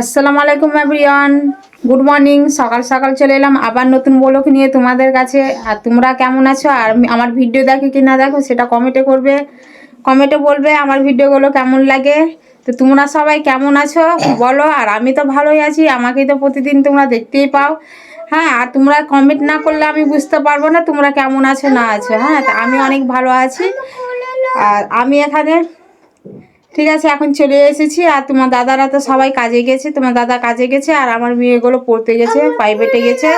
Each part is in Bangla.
আসসালামু আলাইকুম এভরিওয়ান গুড মর্নিং সকাল সকাল চলে এলাম আবার নতুন ব্লগ নিয়ে তোমাদের কাছে। আর তোমরা কেমন আছো? আর আমার ভিডিও দেখো কি না দেখো, সেটা কমেন্টে করবে। কমেন্টে বলবে আমার ভিডিওগুলো কেমন লাগে। তো তোমরা সবাই কেমন আছো? বলো, আর আমি তো ভালোই আছি। আমাকেই তো প্রতিদিন তোমরা দেখতেই পাও। হ্যাঁ আর তোমরা কমেন্ট না করলে আমি বুঝতে পারব না তোমরা কেমন আছো, না আছো। হ্যাঁ আমি অনেক ভালো আছি। আর আমি এখানে ঠিক আছে এখন চলে এসেছি আর তোমার দাদারা তো সবাই কাজে গেছে তোমার দাদা কাজে গেছে আর আমার মেয়েগুলো পড়তে গেছে প্রাইভেটে গেছে।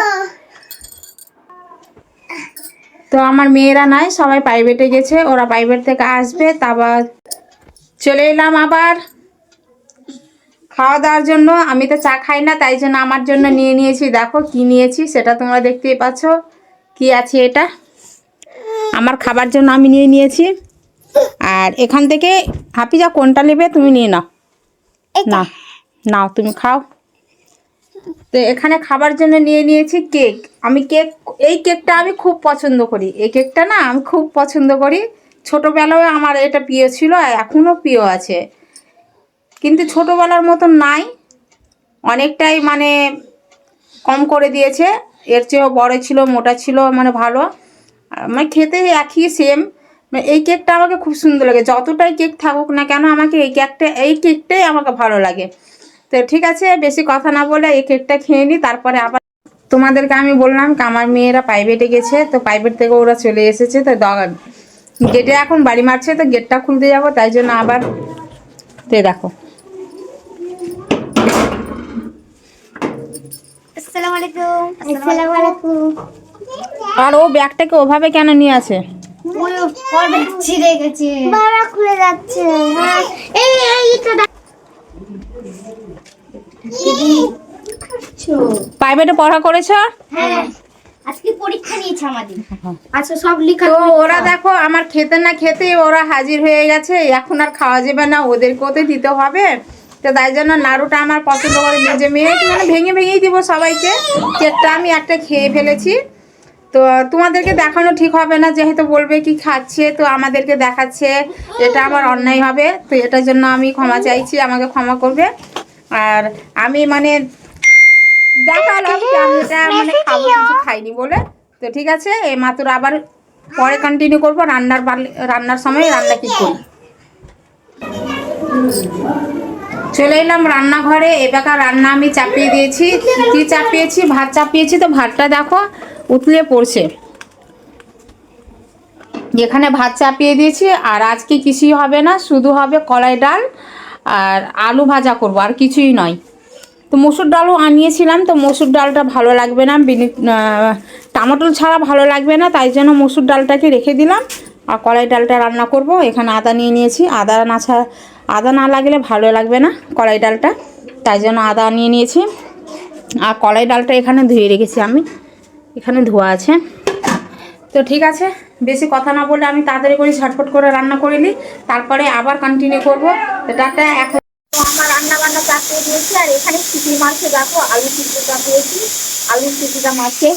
তো আমার মেয়েরা নাই সবাই প্রাইভেটে গেছে ওরা প্রাইভেট থেকে আসবে তারপর চলে এলাম আবার। খাওয়া দাওয়ার জন্য আমি তো চা খাই না তাই জন্য আমার জন্য নিয়ে নিয়েছি। দেখো কি নিয়েছি সেটা তোমরা দেখতেই পাচ্ছ। কি আছে এটা? আমার খাবার জন্য আমি নিয়ে নিয়েছি। আর এখান থেকে হাফিজা কোনটা নেবে তুমি নিয়ে নাও। না নাও তুমি খাও। তো এখানে খাবার জন্য নিয়ে নিয়েছি কেক। আমি কেক এই কেকটা আমি খুব পছন্দ করি। এই কেকটা না আমি খুব পছন্দ করি। ছোটোবেলায় আমার এটা প্রিয় ছিল এখনও প্রিয় আছে। কিন্তু ছোটোবেলার মতন নাই। অনেকটাই মানে কম করে দিয়েছে। এর চেয়েও বড় ছিল মোটা ছিল মানে ভালো। মানে খেতে একই সেম এই কেকটা আমাকে খুব সুন্দর লাগে। যতটাই কেক থাকুক না কেন আমাকে এই কেকটা এই কেকটাই আমাকে ভালো লাগে। তো ঠিক আছে বেশি কথা না বলে এই কেকটা খেয়ে নিই তারপরে আবার তোমাদেরকে আমি বললাম কি আমার মেয়েরা প্রাইভেটে গেছে তো প্রাইভেট থেকে ওরা চলে এসেছে তো দ- গেটে এখন বাড়ি মারছে তো গেটটা খুলতে যাব তাই জন্য আবার তে দেখো। আসসালামু আলাইকুম। আসসালামু আলাইকুম। আর ও ব্যাগটাকে ওভাবে কেন নিয়ে আছে? ওই পরে ছিঁড়ে গেছে। বাবা খুলে যাচ্ছে। হ্যাঁ এই প্রাইভেটে পড়া করেছ? হ্যাঁ আজকে পরীক্ষা নিয়েছে আমাদের। আচ্ছা সব লেখা তো ওরা দেখো আমার খেতে না খেতে ওরা হাজির হয়ে গেছে। এখন আর খাওয়া যাবে না ওদেরকেও তো দিতে হবে। তো তাই জন্য নাড়ুটা আমার পছন্দ করে মেজে মেয়ে মানে ভেঙে ভেঙেই দিব সবাইকে। কেকটা আমি একটা খেয়ে ফেলেছি। তো তোমাদেরকে দেখানো ঠিক হবে না যেহেতু বলবে কি খাচ্ছে তো আমাদেরকে দেখাচ্ছে এটা আমার অন্যায় হবে। তো এটার জন্য আমি ক্ষমা চাইছি আমাকে ক্ষমা করবে। আর আমি মানে দেখালাম এটা মানে খাব কিছু খাইনি বলে। তো ঠিক আছে এই মাত্র আবার পরে কন্টিনিউ করব রান্নার রান্নার সময় রান্না কি করি? চলে এলাম রান্নাঘরে এবার রান্না আমি চাপিয়ে দিয়েছি। কি চাপিয়েছি? ভাত চাপিয়েছি তো ভাতটা দেখো উতলে পড়ছে। এখানে ভাত চাপিয়ে দিয়েছি আর আজকে কিছুই হবে না শুধু হবে কলাই ডাল আর আলু ভাজা করব আর কিছুই নয়। তো মসুর ডালও আনিয়েছিলাম তো মসুর ডালটা ভালো লাগবে না বিনি আহ, টমেটো ছাড়া ভালো লাগবে না তাই জন্য মসুর ডালটাকে রেখে দিলাম। আর কলাই ডালটা রান্না করব। এখানে আদা নিয়ে নিয়েছি। আদা না আদা না লাগলে ভালো লাগবে না কলাই ডালটা। তাই জন্য আদা নিয়ে নিয়েছি। আর কলাই ডালটা এখানে ধুয়ে রেখেছি আমি। এখানে ধোয়া আছে। তো ঠিক আছে, বেশি কথা না বলে আমি তাড়াতাড়ি করে ঝটফট করে রান্না করে নিই। তারপরে আবার কন্টিনিউ করব। একটা এখন আমার রান্না বান্না চাপিয়ে দিয়েছি। আর এখানে চিংড়ি মাছে দেখো, আলু সিদ্ধ চাপিয়েছি আলু সিদ্ধটা মাছে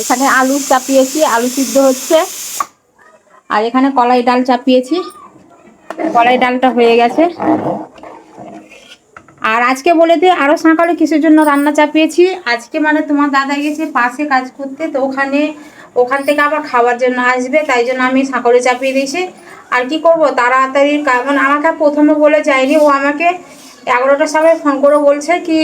এখানে আলু চাপিয়েছি। আলু সিদ্ধ হচ্ছে আর এখানে কলাই ডাল চাপিয়েছি। কলাই ডালটা হয়ে গেছে। আর আজকে বলে দিই আরও সকালে কিসের জন্য রান্না চাপিয়েছি। আজকে মানে তোমার দাদা গেছে পাশে কাজ করতে, তো ওখানে, ওখান থেকে আবার খাওয়ার জন্য আসবে, তাই জন্য আমি সাঁকলে চাপিয়ে দিয়েছি। আর কি করব, তাড়াতাড়ি কারণ আমাকে প্রথমে বলে যায়নি, ও আমাকে এগারোটার সময় ফোন করে বলছে কি,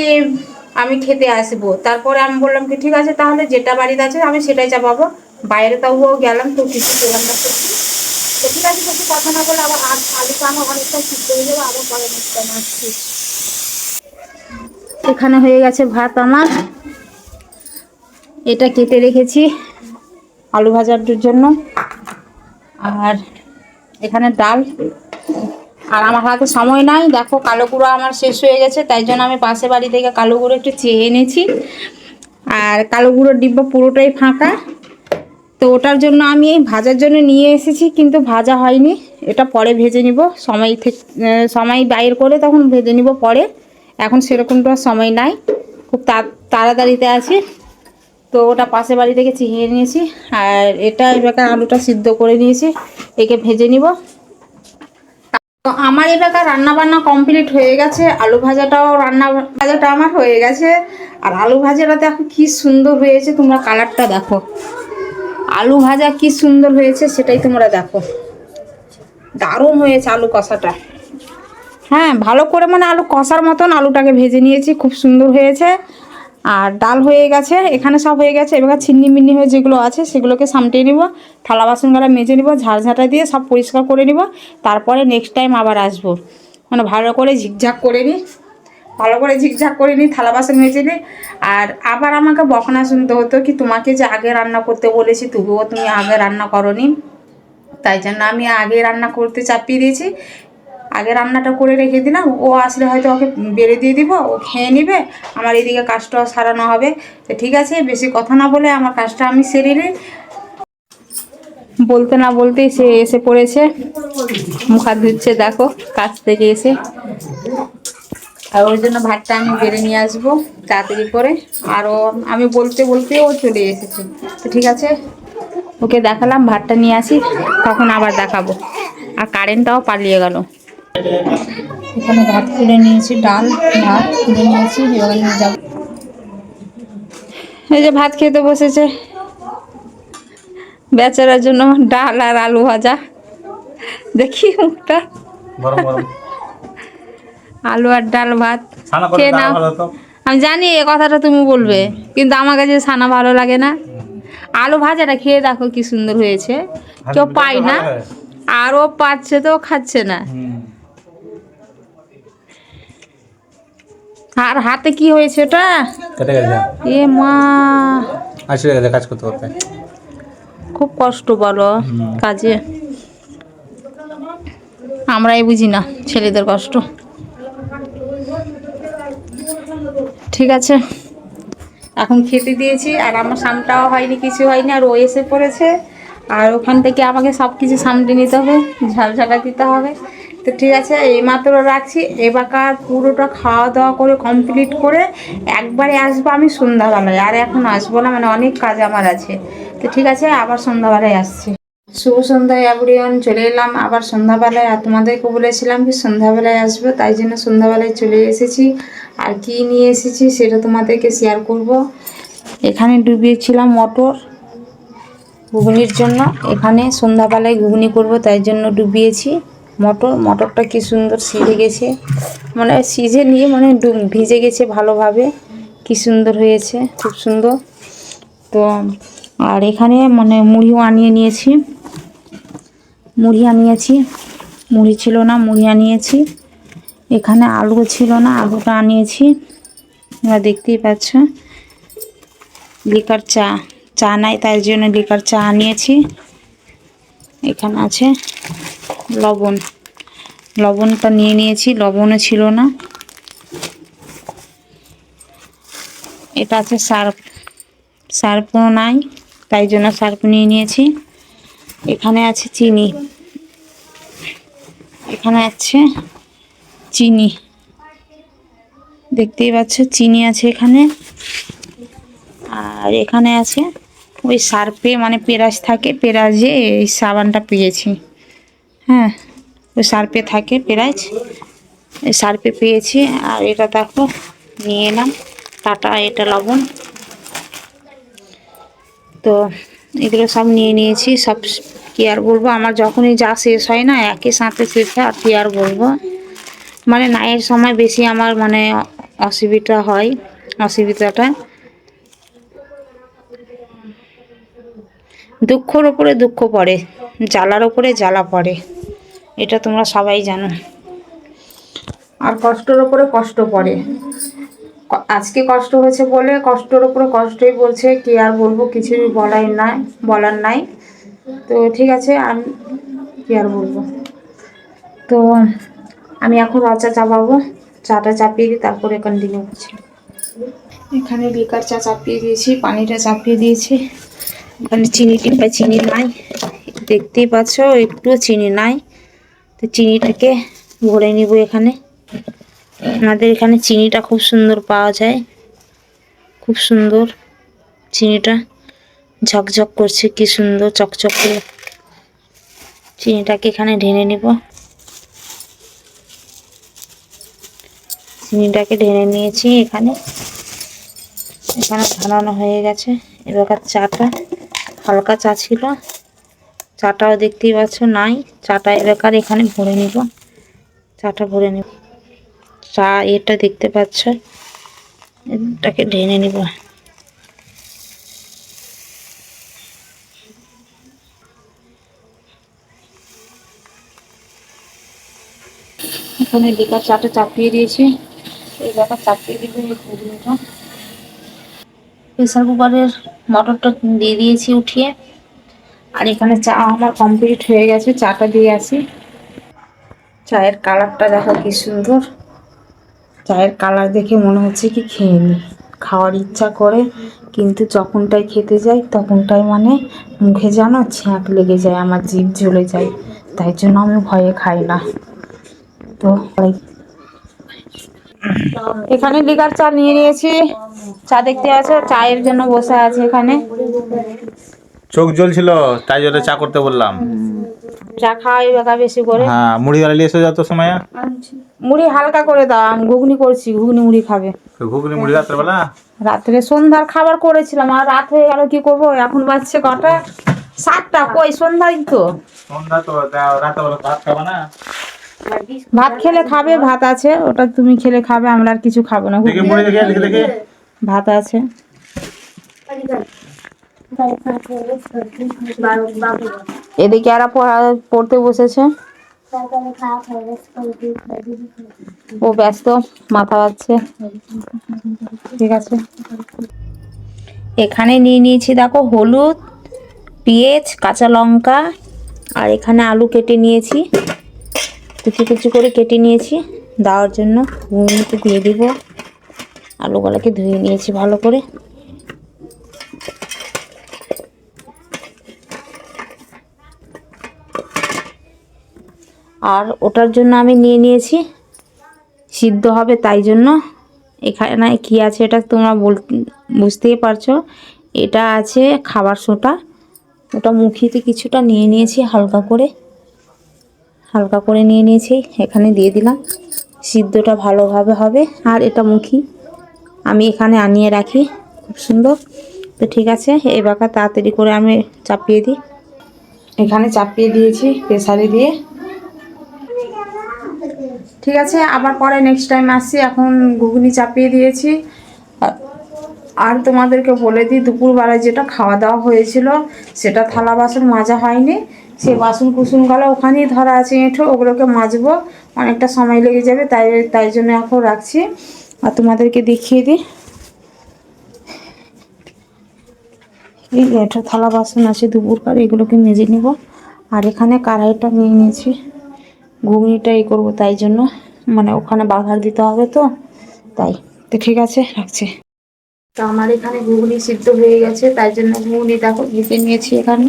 আমি খেতে আসব। তারপরে আমি বললাম কি, ঠিক আছে, তাহলে যেটা বাড়িতে আছে আমি সেটাই চাপাবো। বাইরে তবুও গেলাম, তো কিছু সত্যি তো ঠিক আছে কিছু কথা না বলে আবার আলুটা আমার অনেকটা সিদ্ধ হয়ে যাবে আবার পরে নেক্সট আসছি। এখানে হয়ে গেছে ভাত আমার। এটা কেটে রেখেছি আলু ভাজার জন্য। আর এখানে ডাল। আর আমার হাতে সময় নাই। দেখো, কালো গুঁড়ো আমার শেষ হয়ে গেছে, তাই জন্য আমি পাশে বাড়ি থেকে কালো গুঁড়ো একটু চেয়ে এনেছি। আর কালো গুঁড়োর ডিব্বা পুরোটাই ফাঁকা। তো ওটার জন্য আমি এই ভাজার জন্য নিয়ে এসেছি, কিন্তু ভাজা হয়নি। এটা পরে ভেজে নিব। সময় থেকে সময় বাইর করে তখন ভেজে নিব পরে। এখন সেরকমটা সময় নাই। খুব তাড়াতাড়িতে আছি। তো ওটা পাশে বাড়ি থেকে চিনিয়ে নিয়েছি। আর এটা এবার আলুটা সিদ্ধ করে নিয়েছি। একে ভেজে নিব। তো আমার এলাকা রান্না বান্না কমপ্লিট হয়ে গেছে। আলু ভাজাটাও রান্না, ভাজাটা আমার হয়ে গেছে। আর আলু ভাজাটা দেখো কি সুন্দর হয়েছে। তোমরা কালারটা দেখো। আলু ভাজা কি সুন্দর হয়েছে সেটাই তোমরা দেখো। দারুণ হয়েছে আলু কষাটা। হ্যাঁ ভালো করে মানে আলু কষার মতন আলুটাকে ভেজে নিয়েছি, খুব সুন্দর হয়েছে। আর ডাল হয়ে গেছে, এখানে সব হয়ে গেছে। এবার ছিন্নি মিন্নি হয়ে যেগুলো আছে সেগুলোকে সামটিয়ে নিব, থালা বাসনগুলো মেজে নিব, ঝাড়ঝাঁটা দিয়ে সব পরিষ্কার করে নিব। তারপরে নেক্সট টাইম আবার আসব। মানে ভালো করে ঝিকঝাক করে নিই। ভালো করে ঝিকঝাক করে নিই থালা বাসন মেজে নিই আর আবার আমাকে বখনা শুনতে হতো কি, তোমাকে যে আগে রান্না করতে বলেছি, তবুও তুমি আগে রান্না করনি। তাই জন্য আমি আগে রান্না করতে চাপিয়ে দিয়েছি। আগে রান্নাটা করে রেখে দিলাম। ও আসলে হয়তো ওকে বেড়ে দিয়ে দিব, ও খেয়ে নিবে। আমার এদিকে কাজটাও সারানো হবে। তো ঠিক আছে, বেশি কথা না বলে আমার কাজটা আমি সেরে নিই। বলতে না বলতেই সে এসে পড়েছে। মুখ ধুচ্ছে, দেখো, কাজ থেকে এসে। আর ওই জন্য ভাতটা আমি বেড়ে নিয়ে আসব তাড়াতাড়ি করে। আর ও, আমি বলতে বলতে ও চলে এসেছে। তো ঠিক আছে, ওকে দেখালাম, ভাতটা নিয়ে আসি, তখন আবার দেখাবো। আর কারেন্টটাও পালিয়ে গেল। এখানে ভাত খুলে নিয়েছি, ডাল, ভাত খুলে নিয়েছি নিয়ে এই যে ভাত খেতে বসেছে। বেচারার জন্য ডাল আর আলু ভাজা। দেখি মুখটা। আলু আর ডাল ভাত। খেয়ে নাও। আমি জানি এ কথাটা তুমি বলবে কিন্তু আমার কাছে ছানা ভালো লাগে না। আলু ভাজাটা খেয়ে দেখো কি সুন্দর হয়েছে। কেউ পায় না। আরও পাচ্ছে তো খাচ্ছে না। আর হাতে কি হয়েছে ওটা? কেটে গেছে। এ মা। আসলে গেছে কাজ করতে করতে খুব কষ্ট বলো কাজে। আমরাই বুঝি না ছেলেদের কষ্ট। ঠিক আছে। এখন খেতে দিয়েছি, আর আমার সামটাও হয়নি, কিছু হয়নি, আর ও এসে পড়েছে। আর ওখান থেকে আমাকে সব কিছু সামনে নিতে হবে, ঝাল ঝালা দিতে হবে। তো ঠিক আছে এই মাত্র রাখছি। এবাকার পুরোটা খাওয়া দাওয়া করে কমপ্লিট করে একবারে আসব আমি সন্ধ্যাবেলায়। আর এখন আসব না মানে অনেক কাজ আমার আছে। তো ঠিক আছে, আবার সন্ধ্যাবেলায় আসছি। শুভ সন্ধ্যায় এভরিওয়ান চলে এলাম। আবার সন্ধ্যাবেলায়, আর তোমাদেরকে বলেছিলাম কি সন্ধ্যাবেলায় আসব, তাই জন্য সন্ধ্যাবেলায় চলে এসেছি। আর কি নিয়ে এসেছি, সেটা তোমাদেরকে শেয়ার করব। এখানে ডুবিয়েছিলাম মটর ঘুগনির জন্য। এখানে সন্ধ্যাবেলায় ঘুগনি করব, তাই জন্য ডুবিয়েছি মটর। মটরটা কি সুন্দর সিজে গেছে। মানে সিজে নিয়ে মানে ভিজে গেছে ভালোভাবে। কি সুন্দর হয়েছে, খুব সুন্দর। তো, আর এখানে মানে মুড়িও আনিয়ে নিয়েছি। মুড়ি আনিয়েছি। মুড়ি ছিল না, মুড়ি আনিয়েছি। এখানে আলু ছিল না, আলুটা আনিয়েছি। তোমরা দেখতেই পাচ্ছ। লিকার চা চা নাই, তাই জন্য লিকার চা আনিয়েছি। এখানে আছে লবণ। লবণটা নিয়ে নিয়েছি, লবণও ছিল না। এটা আছে সার্ফ। সার্ফও নাই, তাই জন্য সার্ফ নিয়ে নিয়েছি। এখানে আছে চিনি। এখানে আছে চিনি। দেখতেই পাচ্ছ, চিনি আছে এখানে। আর এখানে আছে ওই সার্ফে মানে পেরাজ থাকে পেরাজে এই সাবানটা পেয়েছি। হ্যাঁ ওই সার্ফে থাকে পেরাজ এই সার্ফে পেয়েছি। আর এটা দেখো, নিয়ে এলাম। টাটা, এটা লবণ। তো এগুলো সব নিয়ে নিয়েছি, সব কি আর বলব, আমার যখনই যা শেষ হয় না, একই সাথে শেষ হয়, আর কি আর বলব? মানে নায়ের সময় বেশি আমার মানে অসুবিধা হয়, অসুবিধাটা। দুঃখর ওপরে দুঃখ পড়ে, জ্বালার ওপরে জ্বালা পড়ে, এটা তোমরা সবাই জানো। আর কষ্টর ওপরে কষ্ট পড়ে। আজকে কষ্ট হয়েছে বলে কষ্টের ওপরে কষ্টই বলছে, কি আর বলব, কিছুই বলাই নাই, বলার নাই। তো ঠিক আছে আমি কি আর বলব? তো আমি এখন চা চাপাবো, চাটা চাপিয়ে দিই তারপরে কন্টিনিউ করছি। এখানে বেকার চা চাপিয়ে দিয়েছি, পানিটা চাপিয়ে দিয়েছি। এখানে চিনি টিপা চিনি নাই। দেখতেই পাচ্ছ একটুও চিনি নাই। তো চিনিটাকে ভরে নিব এখানে। আমাদের এখানে চিনিটা খুব সুন্দর পাওয়া যায়। খুব সুন্দর চিনিটা। ঝকঝক করছে, কি সুন্দর চকচক করে। চিনিটাকে এখানে ঢেলে নেব। চিনিটাকে ঢেলে নিয়েছি এখানে। এখানে ঢালানো হয়ে গেছে। এবার চাটা হালকা চা ছিল। চাটাও দেখতেই পাচ্ছ, নাই। চাটা এবার এখানে ভরে নিব। চাটা ভরে নিব। চা এটা দেখতে পাচ্ছ। এটাকে ঢেনে নিব। এখানে লিকার চাটা চাপিয়ে দিয়েছি। এই ব্যাপার চাপিয়ে দিব এই প্রেসার কুকারের মটরটা দিয়ে দিয়েছি উঠিয়ে। আর এখানে চা আমার কমপ্লিট হয়ে গেছে, চাটা দিয়ে আসি। চায়ের কালারটা দেখো কি সুন্দর। চায়ের কালার দেখে মনে হচ্ছে কি খেয়ে নি। খাওয়ার ইচ্ছা করে, কিন্তু যখনটাই খেতে যাই, তখনটাই মানে মুখে যেন ছ্যাঁক লেগে যায়, আমার জিভ জ্বলে যায়। তাই জন্য আমি ভয়ে খাই না। তো এখানে লিকার চা নিয়ে নিয়েছি। চা দেখতে আছে? চায়ের জন্য বসে আছে এখানে। চোখ জ্বলছিল, তাই জন্য চা করতে বললাম। চা খাওয়াই বেকা বেশি করে। হ্যাঁ মুড়ি গালি এসে যাও সময় মুড়ি হালকা করে দাও আমি ঘুগনি করছি ঘুগনি মুড়ি খাবে। ঘুগনি মুড়ি রাত্রে রাত্রে সন্ধ্যার খাবার করেছিলাম আর রাত হয়ে গেল কি করব? এখন বাজছে কটা? সাতটা কই সন্ধ্যায় তো। সন্ধ্যা তো ভাত খাবা না? ভাত খেলে খাবে ভাত আছে ওটা তুমি খেলে খাবে আমরা আর কিছু খাব না দেখি মুড়ি দেখে দেখে দেখে। ভাত আছে। এদিকে পড়া- পড়তে বসেছে? ও ব্যস্ত, মাথা বাচ্ছে ঠিক আছে। এখানে নিয়ে নিয়েছি, দেখো, হলুদ, পেঁয়াজ, কাঁচা লঙ্কা, আর এখানে আলু কেটে নিয়েছি। কুচি কুচি করে কেটে নিয়েছি, দেওয়ার জন্য ঘুগনিতে দিয়ে দিব। আলুগুলোকে ধুয়ে নিয়েছি ভালো করে। আর ওটার জন্য আমি নিয়ে নিয়েছি। সিদ্ধ হবে তাই জন্য। এখানে কি আছে এটা তোমরা বল, বুঝতেই পারছ। এটা আছে খাবার সোটা। ওটা মুখিতে কিছুটা নিয়ে নিয়েছি হালকা করে। হালকা করে নিয়ে নিয়েছি, এখানে দিয়ে দিলাম। সিদ্ধটা ভালোভাবে হবে। আর এটা মুখি। আমি এখানে আনিয়ে রাখি, খুব সুন্দর। তো ঠিক আছে এবার তাড়াতাড়ি করে আমি চাপিয়ে দিই। এখানে চাপিয়ে দিয়েছি প্রেসারে দিয়ে। ঠিক আছে, আবার পরে নেক্সট টাইম আসছি, এখন ঘুগনি চাপিয়ে দিয়েছি। আর- তোমাদেরকে বলে দিই, দুপুরবেলায় যেটা খাওয়া দাওয়া হয়েছিল, সেটা থালা বাসন মাজা হয়নি। সেই বাসন কুসুনগুলো ওখানেই ধরা আছে, এঁঠো, ওগুলোকে মাজবো, অনেকটা সময় লেগে যাবে, তাই তাই জন্য এখন রাখছি। আর তোমাদেরকে দেখিয়ে দিই। এই এঁঠো থালা বাসন আছে দুপুরকার, এগুলোকে মেজে নিব। আর এখানে কড়াইটা নিয়ে নিয়েছি। ঘুগনিটা এ করব তাই জন্য। মানে ওখানে বাঘার দিতে হবে তো, তাই। তো ঠিক আছে, রাখছি। তো আমার এখানে ঘুগনি সিদ্ধ হয়ে গেছে, তাই জন্য ঘুগনি দেখো ভেজে নিয়েছি এখানে।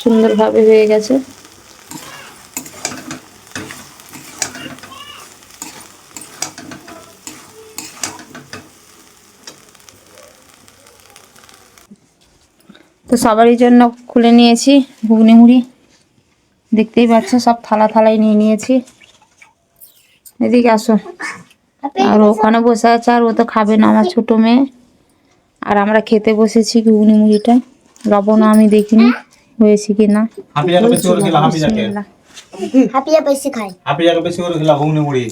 সুন্দরভাবে হয়ে গেছে। সবারই জন্য খুলে নিয়েছি ঘুগনি মুড়ি। দেখতেই পাচ্ছ সব থালা থালাই নিয়ে নিয়েছি। এদিকে আসো। আর ওখানে বসে আছে আর ও তো খাবে না আমার ছোট মেয়ে। আর আমরা খেতে বসেছি ঘুগনি মুড়িটা। লবণও আমি দেখিনি হয়েছে কি না। হাফি বেশি। হাপিয়া বেশি খাই হাফি বেশি করে খেলা ঘুগনি মুড়ি।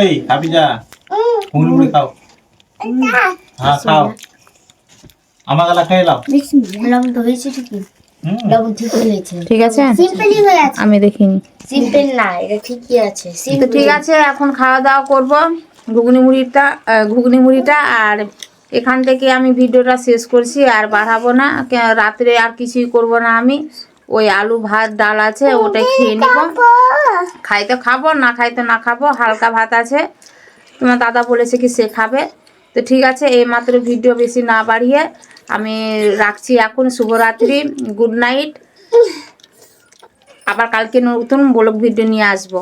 এই ঘুগনি মুড়ি খাও। হ্যাঁ খাও। আমার গালা খেয়ে লাও লবণ তো হয়েছে ঠিকই। লবণ ঠিকই হয়েছে ঠিক আছে? সিম্পলই হয়ে আছে। আমি দেখিনি। সিম্পল না এটা ঠিকই আছে। তো ঠিক আছে এখন খাওয়া দাওয়া করব। ঘুগনি মুড়িটা ঘুগনি মুড়িটা আর এখান থেকে আমি ভিডিওটা শেষ করছি আর বাড়াবো না। রাত্রে আর কিছুই করব না আমি। ওই আলু ভাত ডাল আছে ওটাই খেয়ে নিব। খাইতে খাব না খাইতে না খাব হালকা ভাত আছে। তোমার দাদা বলেছে কি সে খাবে। তো ঠিক আছে এই মাত্র ভিডিও বেশি না বাড়িয়ে আমি রাখছি এখন শুভরাত্রি গুড নাইট আবার কালকে নতুন ব্লগ ভিডিও নিয়ে আসব।